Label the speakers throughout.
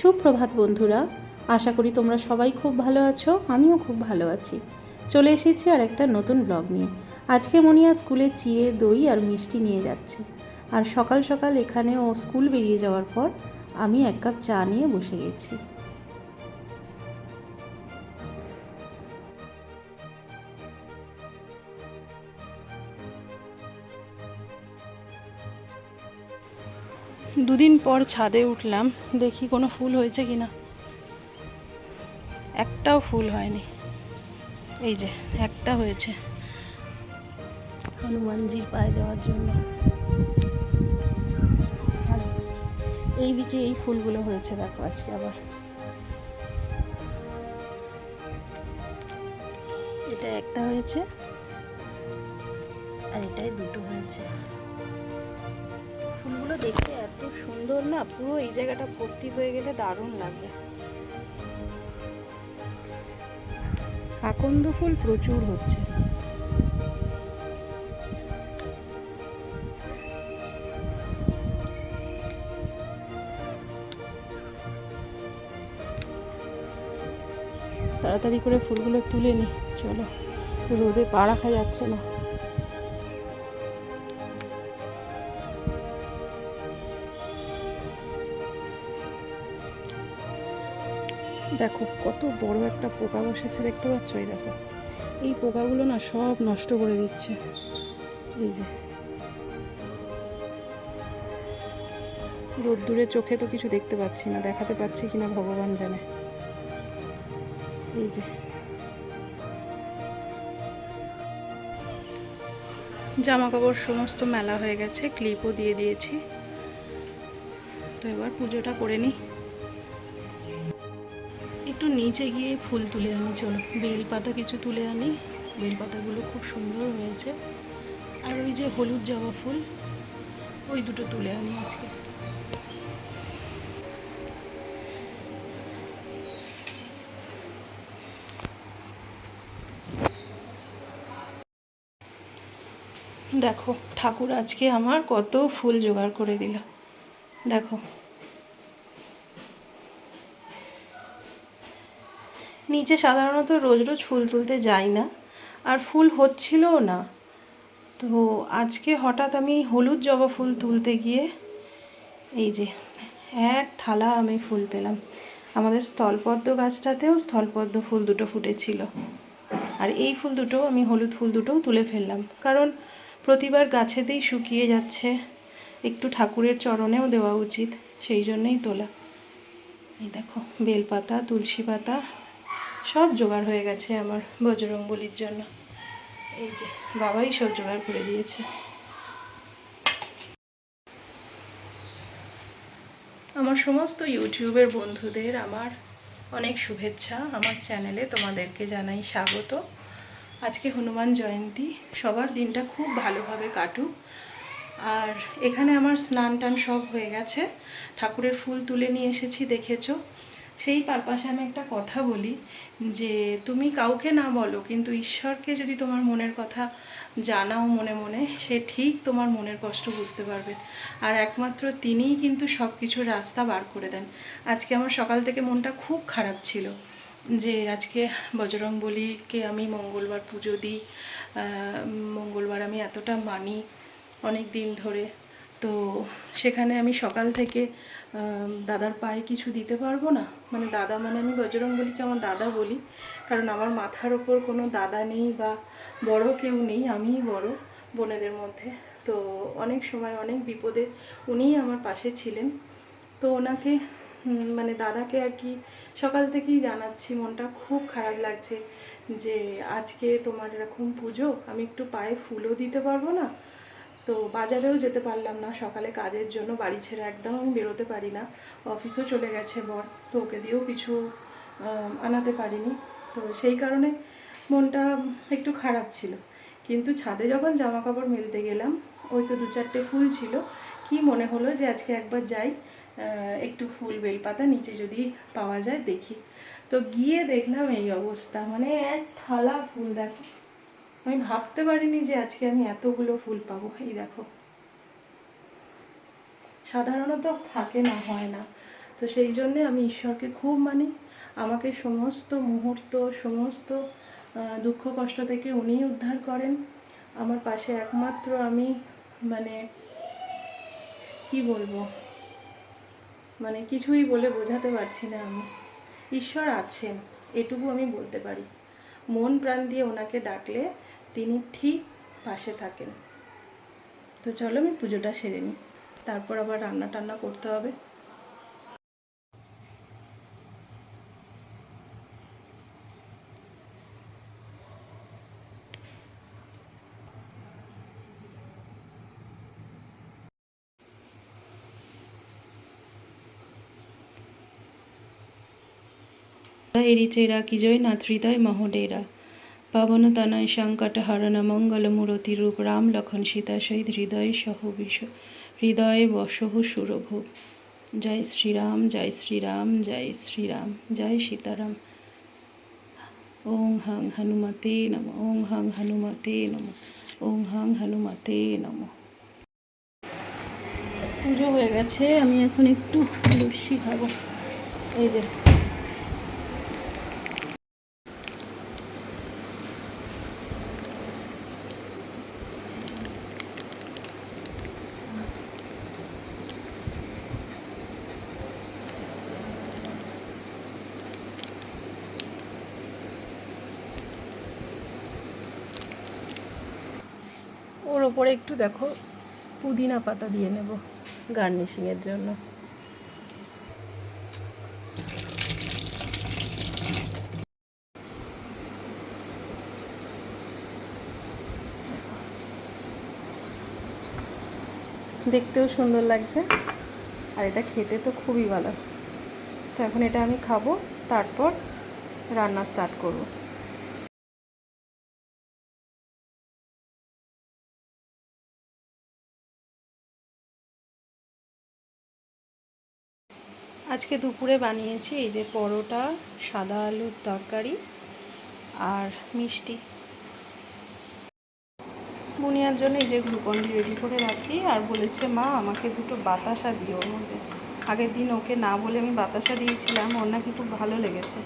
Speaker 1: সুপ্রভাত বন্ধুরা, আশা করি তোমরা সবাই খুব ভালো আছো, আমিও খুব ভালো আছি। চলে এসেছি আর একটা নতুন ব্লগ নিয়ে। আজকে মনিয়া স্কুলে চিড়ে, দই আর মিষ্টি নিয়ে যাচ্ছে। আর সকাল সকাল এখানে ও স্কুল বেরিয়ে যাওয়ার পর আমি এক কাপ চা নিয়ে বসে গেছি। দুদিন পর ছাদে উঠলাম, দেখি কোনো ফুল হয়েছে কি না একটাও ফুল হয়নি। এই যে, একটা হয়েছে। হনুমানজির পায়ে দেওয়ার জন্য। আর এই দিকে এই ফুলগুলো হয়েছে, দেখো আজকে আবার। এটা একটা হয়েছে, আর এটাই দুটো হয়েছে। ফুলগুলো দেখতে এত সুন্দর না, পুরো এই জায়গাটা ভর্তি হয়ে গেলে দারুণ লাগবে। আকন্দ ফুল প্রচুর হচ্ছে। তাড়াতাড়ি করে ফুলগুলো তুলে নি, চলো। রোদে পা রাখা যাচ্ছে না। দেখো, কত বড় একটা পোকা বসেছে, দেখতে পাচ্ছ এই দেখো, এই পোকাগুলো না সব নষ্ট করে দিচ্ছে। এই যে, রোদ্দুরে চোখে তো কিছু দেখতে পাচ্ছি না, দেখাতে পাচ্ছি কিনা ভগবান জানে। এই যে জামা কাপড় সমস্ত মেলা হয়ে গেছে ক্লিপও দিয়ে দিয়েছি। তো এবার পুজোটা করে নিই। একটু নিচে গিয়ে ফুল তুলে আনি, চলো। বেল পাতা কিছু তুলে আনি। বেল পাতাগুলো খুব সুন্দর হয়েছে। আর ওই যে হলুদ জবা ফুল, ওই দুটো তুলে আনি আজকে। দেখো, ঠাকুর আজকে আমার কত ফুল জোগাড় করে দিল। দেখো। নিচে সাধারণত রোজ রোজ ফুল তুলতে যাই না, আর ফুল হচ্ছিলও না। তো আজকে হঠাৎ আমি হলুদ জবা ফুল তুলতে গিয়ে এই যে এক থালা আমি ফুল পেলাম। আমাদের স্থলপদ্ম গাছটাতেও স্থলপদ্ম ফুল দুটো ফুটেছিল। আর এই ফুল দুটো, আমি হলুদ ফুল দুটোও তুলে ফেললাম। কারণ প্রতিবার গাছেতেই শুকিয়ে যাচ্ছে, একটু ঠাকুরের চরণেও দেওয়া উচিত, সেই জন্যই তোলা। এই দেখো, বেলপাতা, তুলসী পাতা সব জোগাড় হয়ে গেছে আমার বজরংবলির জন্য। এই যে, বাবাই সব জোগাড় করে দিয়েছে। আমার সমস্ত ইউটিউবের বন্ধুদের আমার অনেক শুভেচ্ছা। আমার চ্যানেলে তোমাদেরকে জানাই স্বাগত। আজকে হনুমান জয়ন্তী, সবার দিনটা খুব ভালোভাবে কাটুক। আর এখানে আমার স্নান টান সব হয়ে গেছে। ঠাকুরের ফুল তুলে নিয়ে এসেছি, দেখেছ? সেই পারপাসে আমি একটা কথা বলি যে তুমি কাউকে না বলো, কিন্তু ঈশ্বরকে যদি তোমার মনের কথা জানাও মনে মনে, সে ঠিক তোমার মনের কষ্ট বুঝতে পারবে। আর একমাত্র তিনিই কিন্তু সব কিছুর রাস্তা বার করে দেন। আজকে আমার সকাল থেকে মনটা খুব খারাপ ছিল যে আজকে বজরং বলিকে আমি মঙ্গলবার পুজো দিই মঙ্গলবার আমি এতটা মানি। অনেক দিন ধরে তো সেখানে আমি সকাল থেকে দাদার পায়ে কিছু দিতে পারব না। মানে দাদা মানে আমি বজরং বলিকে আমার দাদা বলি। কারণ আমার মাথার ওপর কোনো দাদা নেই বা বড় কেউ নেই, আমিই বড় বোনেদের মধ্যে। তো অনেক সময় অনেক বিপদে উনিই আমার পাশে ছিলেন। তো ওনাকে মানে দাদাকে আর কি সকাল থেকেই জানাচ্ছি, মনটা খুব খারাপ লাগছে যে আজকে তোমার এরকম পুজো, আমি একটু পায়ে ফুলও দিতে পারব না। তো বাজারেও যেতে পারলাম না। সকালে কাজের জন্য বাড়ি ছেড়ে একদম আমি বেরোতে পারি না। অফিসও চলে গেছে বর, তো ওকে দিয়েও কিছু আনাতে পারিনি। তো সেই কারণে মনটা একটু খারাপ ছিল। কিন্তু ছাদে যখন জামা কাপড় মেলতে গেলাম, ওই তো দু চারটে ফুল ছিল। কি মনে হলো যে আজকে একবার যাই একটু ফুল বেলপাতা নিচে যদি পাওয়া যায় দেখি। তো গিয়ে দেখলাম এই অবস্থা মানে এক থালা ফুল দেখো। আমি ভাবতে পারিনি যে আজকে আমি এতগুলো ফুল পাবো। এই দেখো। সাধারণত থাকে না, হয় না। তো সেই জন্যে আমি ঈশ্বরকে খুব মানি। আমাকে সমস্ত মুহূর্ত, সমস্ত দুঃখ, কষ্ট থেকে উনিই উদ্ধার করেন। আমার পাশে একমাত্র আমি মানে কি বলব? মানে কিছুই বলে বোঝাতে পারছি না আমি। ঈশ্বর আছেন, এটুকু আমি বলতে পারি। মন প্রাণ দিয়ে ওনাকে ডাকলে তিনি ঠিক পাশে থাকেন। তো চলো আমি পুজোটা সেরে নিই। তারপর আবার রান্না টান্না করতে হবে। এরিচেরা কিজয় নাথ হৃদয় মহোডেরা। পবন তনয় সংকট হরণ মঙ্গল মূরতি রূপ রাম লক্ষণ সীতা সহিত হৃদয় সহ বিষ, হৃদয়ে বসহ সুরভূপ জয় শ্রীরাম জয় শ্রীরাম জয় শ্রীরাম, জয় সীতারাম। ওং হং হনুমতে নম, ওং হং হনুমতে নম, ওং হং হনুমতে নম। পুজো হয়ে গেছে, আমি এখন একটু লস্যি খাব। এই যে ওর ওপরে একটু দেখো, পুদিনা পাতা দিয়ে নেব গার্নিশিংয়ের জন্য। দেখতেও সুন্দর লাগছে, আর এটা খেতে তো খুবই ভালো। তো এখন এটা আমি খাব, তারপর রান্না স্টার্ট করব। আজকে দুপুরে বানিয়েছি এই যে পরোটা, সাদা আলুর তরকারি আর মিষ্টি। বুনিয়ার জন্য এই যে গ্লুকন্ডি রেডি করে রাখি আর বলেছে, মা, আমাকে দুটো বাতাসা দিও ওর মধ্যে। আগের দিন ওকে না বলে আমি বাতাসা দিয়েছিলাম, ওর নাকি খুব ভালো লেগেছে।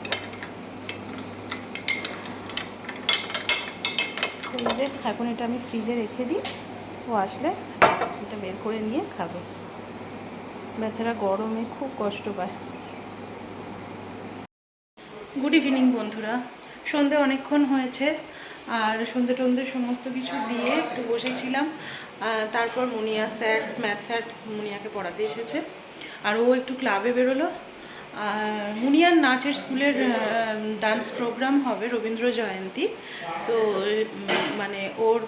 Speaker 1: এখন এটা আমি ফ্রিজে রেখে দিই। ও আসলে এটা বের করে নিয়ে খাবে। বেচারা গরমে খুব কষ্ট পায়। গুড ইভিনিং বন্ধুরা। সন্ধে অনেকক্ষণ হয়েছে, আর সন্ধে টন্ধে সমস্ত কিছু দিয়ে একটু বসেছিলাম। তারপর মুনিয়া স্যার, ম্যাথ স্যার মুনিয়াকে পড়াতে এসেছে, আর ও একটু ক্লাবে বেরোলো। আর মুনিয়ার নাচের স্কুলের ডান্স প্রোগ্রাম হবে রবীন্দ্র জয়ন্তী। তো মানে ওর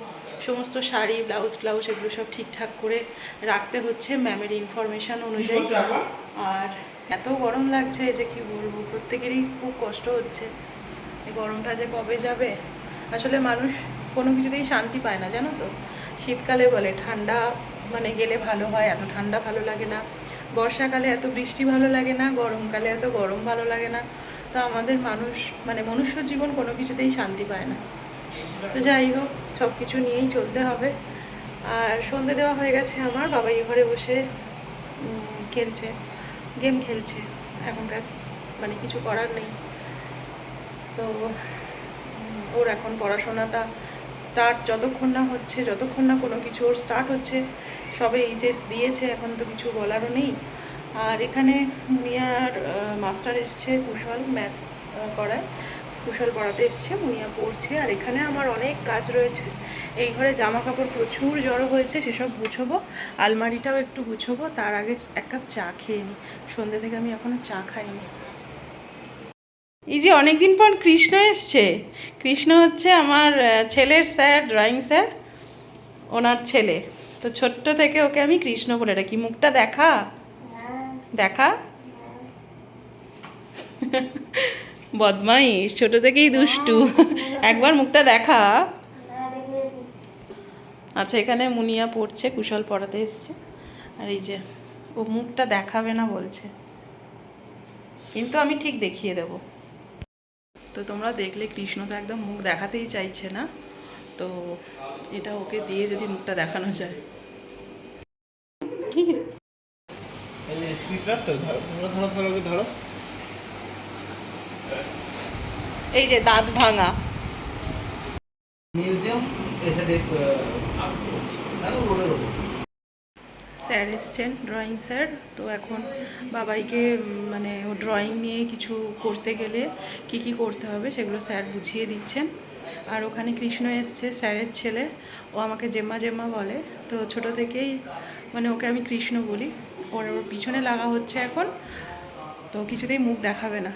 Speaker 1: সমস্ত শাড়ি ব্লাউজ ফ্লাউজ এগুলো সব ঠিকঠাক করে রাখতে হচ্ছে ম্যামের ইনফরমেশান অনুযায়ী। আর এত গরম লাগছে যে কি বলব প্রত্যেকেরই খুব কষ্ট হচ্ছে। এই গরমটা যে কবে যাবে? আসলে মানুষ কোনো কিছুতেই শান্তি পায় না জানো তো? শীতকালে বলে ঠান্ডা মানে গেলে ভালো হয় এত ঠান্ডা ভালো লাগে না। বর্ষাকালে এত বৃষ্টি ভালো লাগে না গরমকালে এত গরম ভালো লাগে না। তো আমাদের মানুষ মানে মনুষ্য জীবন কোনো কিছুতেই শান্তি পায় না। তো যাই হোক সব কিছু নিয়েই চলতে হবে। আর সন্ধে দেওয়া হয়ে গেছে আমার, বাবা এই ঘরে বসে খেলছে গেম খেলছে। এখনকার মানে কিছু করার নেই। তো ওর এখন পড়াশোনাটা স্টার্ট যতক্ষণ না হচ্ছে, যতক্ষণ না কোনো কিছু ওর স্টার্ট হচ্ছে, সবে এইচএস দিয়েছে, এখন তো কিছু বলারও নেই। আর এখানে মুনিয়ার মাস্টার এসছে কুশল ম্যাথস করায়। কুশল পড়াতে এসছে মুনিয়া পড়ছে আর এখানে আমার অনেক কাজ রয়েছে। এই ঘরে জামা কাপড় প্রচুর জড়ো হয়েছে সেসব গুছবো আলমারিটাও একটু গুছবো তার আগে এক কাপ চা খেয়ে নিই সন্ধ্যে থেকে আমি এখনও চা খাইনি। এই যে অনেকদিন পর কৃষ্ণ এসছে। কৃষ্ণ হচ্ছে আমার ছেলের স্যার ড্রয়িং স্যার ওনার ছেলে। তো ছোট্ট থেকে ওকে আমি কৃষ্ণ বলে রাখি মুখটা দেখা? দেখা? বদমাইশ, ছোট থেকেই দুষ্টু। একবার মুখটা দেখা। আচ্ছা এখানে মুনিয়া পড়ছে, কুশল পড়াতে এসছে। আর এই যে, ও মুখটা দেখাবে না বলছে। কিন্তু আমি ঠিক দেখিয়ে দেব। তো তোমরা দেখলে কৃষ্ণ তো একদম মুখ দেখাতেই চাইছে না। তো এটা ওকে দিয়ে যদি মুখটা দেখানো যায়।
Speaker 2: ধরো ধরো।
Speaker 1: এই যে দাঁত ভাঙা।
Speaker 2: মিউজিয়াম
Speaker 1: স্যার এসছেন ড্রয়িং স্যার। তো এখন বাবাইকে মানে ও ড্রয়িং নিয়ে কিছু করতে গেলে কি কি করতে হবে সেগুলো স্যার বুঝিয়ে দিচ্ছেন। আর ওখানে কৃষ্ণ এসছে স্যারের ছেলে। ও আমাকে জেম্মা জেম্মা বলে। তো ছোট থেকেই মানে ওকে আমি কৃষ্ণ বলি। ওর ওর পিছনে লাগা হচ্ছে এখন। তো কিছুতেই মুখ দেখাবে না।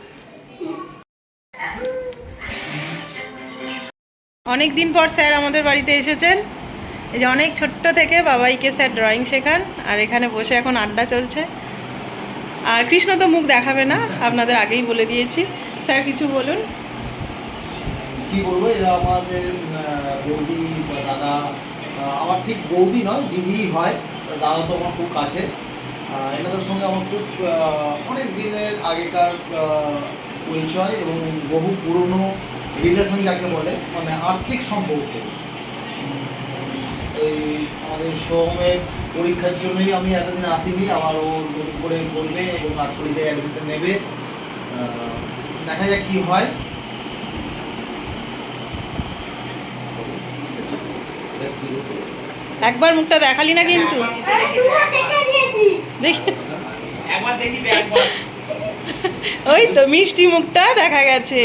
Speaker 1: অনেক দিন পর স্যার আমাদের বাড়িতে এসেছেন। এই যে অনেক ছোট্ট থেকে বাবাইকে স্যার ড্রয়িং শেখান, আর এখানে বসে এখন আড্ডা চলছে। আর কৃষ্ণ তো মুখ দেখাবে না, আপনাদের আগেই বলে দিয়েছি। স্যার, কিছু বলুন।
Speaker 2: কি বলব, এরা আমাদের বৌদি দাদা আমার ঠিক বৌদি নয়, দিদিই হয়। দাদা তো আমার খুব কাছে। এনাদের সঙ্গে আমার খুব অনেক দিনের আগেকার পরিচয় এবং বহু পুরনো রিলেশন যাকে বলে মানে আর্থিক সম্পর্ক। এই আমাদের সোহমের পরীক্ষার জন্যই আমি এতদিন আসিনি আবার ও নতুন করে করবে এবং আর্ট কলেজে অ্যাডমিশন নেবে। দেখা যাক কি হয়।
Speaker 1: একবার মুখটা দেখালি না কিন্তু।
Speaker 3: একবার দেখি
Speaker 1: ওই তো মিষ্টি মুখটা দেখা গেছে।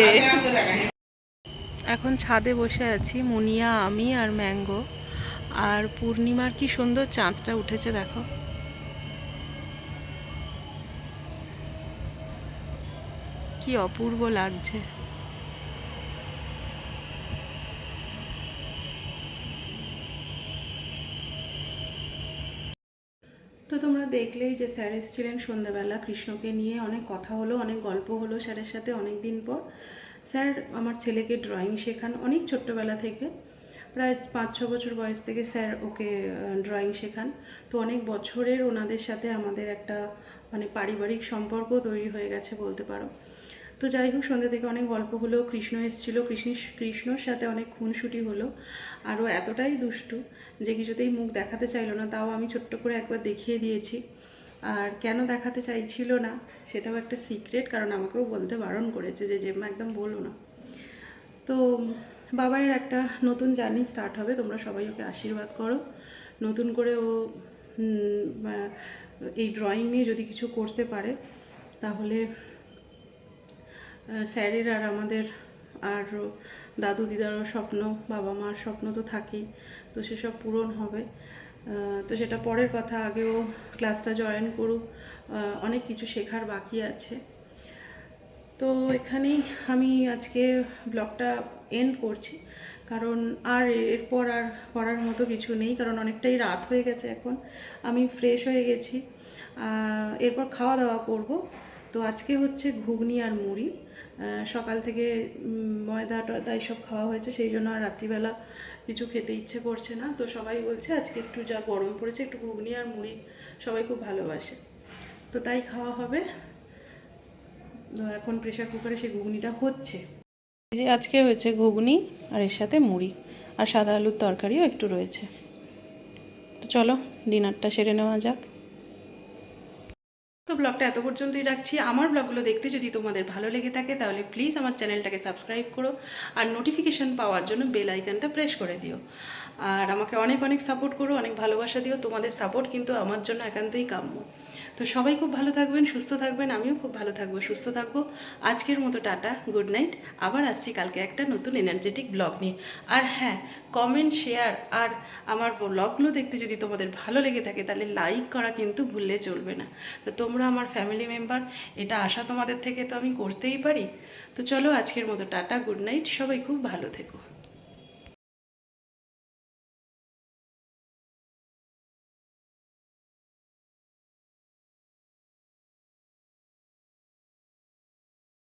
Speaker 1: এখন ছাদে বসে আছি মুনিয়া আমি আর ম্যাঙ্গো। আর পূর্ণিমার কি সুন্দর চাঁদটা উঠেছে দেখো। কি অপূর্ব লাগছে। তোমরা দেখলেই যে স্যার এসেছিলেন সন্ধ্যাবেলা কৃষ্ণকে নিয়ে। অনেক কথা হলো, অনেক গল্প হলো স্যারের সাথে অনেক দিন পর। স্যার আমার ছেলেকে ড্রয়িং শেখান অনেক ছোট্টবেলা থেকে। প্রায় পাঁচ, ছ বছর বয়স থেকে স্যার ওকে ড্রয়িং শেখান। তো অনেক বছরের ওনাদের সাথে আমাদের একটা মানে পারিবারিক সম্পর্ক তৈরি হয়ে গেছে বলতে পারো। তো যাই হোক, সন্ধ্যা থেকে অনেক গল্প হলো। কৃষ্ণ এসেছিল, কৃষ্ণ, কৃষ্ণর সাথে অনেক খুনসুটি হলো। আরও এতটাই দুষ্টু যে কিছুতেই মুখ দেখাতে চাইলো না, তাও আমি ছোট্ট করে একবার দেখিয়ে দিয়েছি। আর কেন দেখাতে চাইছিল না, সেটাও একটা সিক্রেট, কারণ আমাকেও বলতে বারণ করেছে যে জেম্মা একদম বলো না। তো বাবাইয়ের একটা নতুন জার্নি স্টার্ট হবে, তোমরা সবাই ওকে আশীর্বাদ করো। নতুন করে ও এই ড্রয়িং নিয়ে যদি কিছু করতে পারে, তাহলে স্যারের আর আমাদের আর দাদু দিদারও স্বপ্ন, বাবা মার স্বপ্ন তো থাকেই, তো সেসব পূরণ হবে। তো সেটা পরের কথা, আগেও ক্লাসটা জয়েন করুক অনেক কিছু শেখার বাকি আছে। তো এখানেই আমি আজকে ব্লগটা এন্ড করছি, কারণ আর এরপর আর করার মতো কিছু নেই, কারণ অনেকটাই রাত হয়ে গেছে এখন। আমি ফ্রেশ হয়ে গেছি। এরপর খাওয়া দাওয়া করব। তো আজকে হচ্ছে ঘুগনি আর মুড়ি। সকাল থেকে ময়দা টয়দা এইসব খাওয়া হয়েছে, সেই জন্য আর রাত্রিবেলা কিছু খেতে ইচ্ছে করছে না। তো সবাই বলছে, আজকে একটু যা গরম পড়েছে, একটু ঘুগনি আর মুড়ি, সবাই খুব ভালোবাসে। তো তাই খাওয়া হবে। এখন প্রেশার কুকারে সেই ঘুগনিটা হচ্ছে। যে আজকে হয়েছে ঘুগনি, আর এর সাথে মুড়ি, আর সাদা আলুর তরকারিও একটু রয়েছে। তো চলো ডিনারটা সেরে নেওয়া যাক। ব্লগটা এত পর্যন্তই রাখছি। আমার ব্লগগুলো দেখতে যদি তোমাদের ভালো লেগে থাকে, তাহলে প্লিজ আমার চ্যানেলটাকে সাবস্ক্রাইব করো আর নোটিফিকেশান পাওয়ার জন্য বেল আইকনটা প্রেস করে দিও। আর আমাকে অনেক অনেক সাপোর্ট করো, অনেক ভালোবাসা দিও। তোমাদের সাপোর্ট কিন্তু আমার জন্য একান্তই কাম্য। তো সবাই খুব ভালো থাকবেন, সুস্থ থাকবেন, আমিও খুব ভালো থাকব, সুস্থ থাকব। আজকের মতো টাটা গুড নাইট আবার আসছি কালকে একটা নতুন এনার্জেটিক ব্লগ নিয়ে। আর হ্যাঁ কমেন্ট শেয়ার আর আমার ব্লগগুলো দেখতে যদি তোমাদের ভালো লেগে থাকে, তাহলে লাইক করা কিন্তু ভুললে চলবে না। তো তোমরা আমার ফ্যামিলি মেম্বার এটা আশা তোমাদের থেকে তো আমি করতেই পারি। তো চলো আজকের মতো টাটা গুড নাইট সবাই খুব ভালো থেকো।